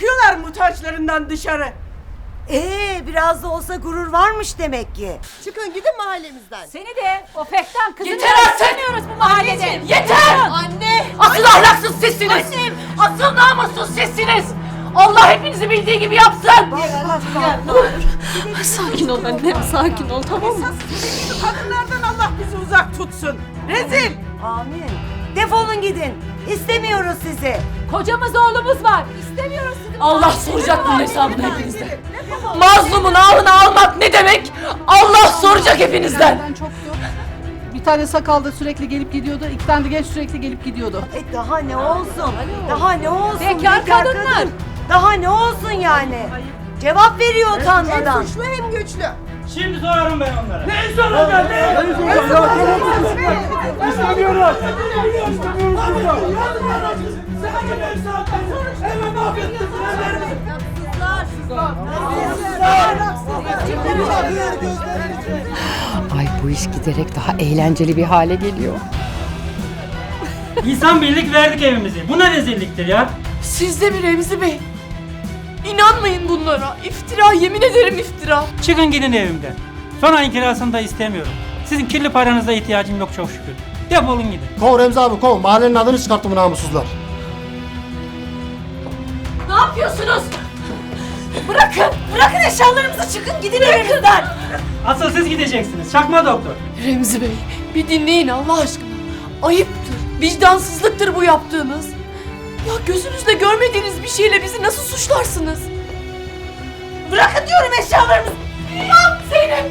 çıkıyorlar muhtaçlarından dışarı. Ee biraz da olsa gurur varmış demek ki. Çıkın gidin mahallemizden. Seni de o fektan kızını Yeter da artık! istemiyoruz bu mahallede. Yeter! Anne! Asıl ahlaksız sizsiniz. Annem. Asıl namussuz sizsiniz. Allah hepinizi bildiği gibi yapsın. Sakin ol annem sakin ol tamam mı? Şu kadınlardan Allah bizi uzak tutsun. Rezil! Amin. Defolun gidin. İstemiyoruz sizi. Kocamız oğlumuz var. İstemiyoruz. Allah soracak bunun hesabını hepinizden. Mazlumun ağını almak ne demek? Allah soracak hepinizden. Ben çoktu. Bir tane sakalda sürekli gelip gidiyordu. İki tane de genç sürekli gelip gidiyordu. E daha ne olsun? Daha ne olsun? Bekar kadınlar. Daha ne olsun yani? Cevap veriyor Hem utanmadan. suçlu hem güçlü. Şimdi sorarım ben onlara. Ne Ay bu iş giderek daha eğlenceli bir hale geliyor. İnsan birlik verdik evimizi. Bu ne rezilliktir ya? Siz de mi Remzi Bey? İnanmayın bunlara. İftira yemin ederim iftira. Çıkın gidin evimden. Son ayın kirasını da istemiyorum. Sizin kirli paranıza ihtiyacım yok çok şükür. Defolun gidin. Kov Remzi abi kov. Mahallenin adını çıkarttı bu namussuzlar. Ne yapıyorsunuz? Bırakın, bırakın eşyalarımızı çıkın gidin evimizden. Asıl siz gideceksiniz. Çakma doktor. Remzi Bey, bir dinleyin Allah aşkına. Ayıptır, vicdansızlıktır bu yaptığınız. Ya gözünüzle görmediğiniz bir şeyle bizi nasıl suçlarsınız? Bırakın diyorum eşyalarımızı. Bak Zeynep,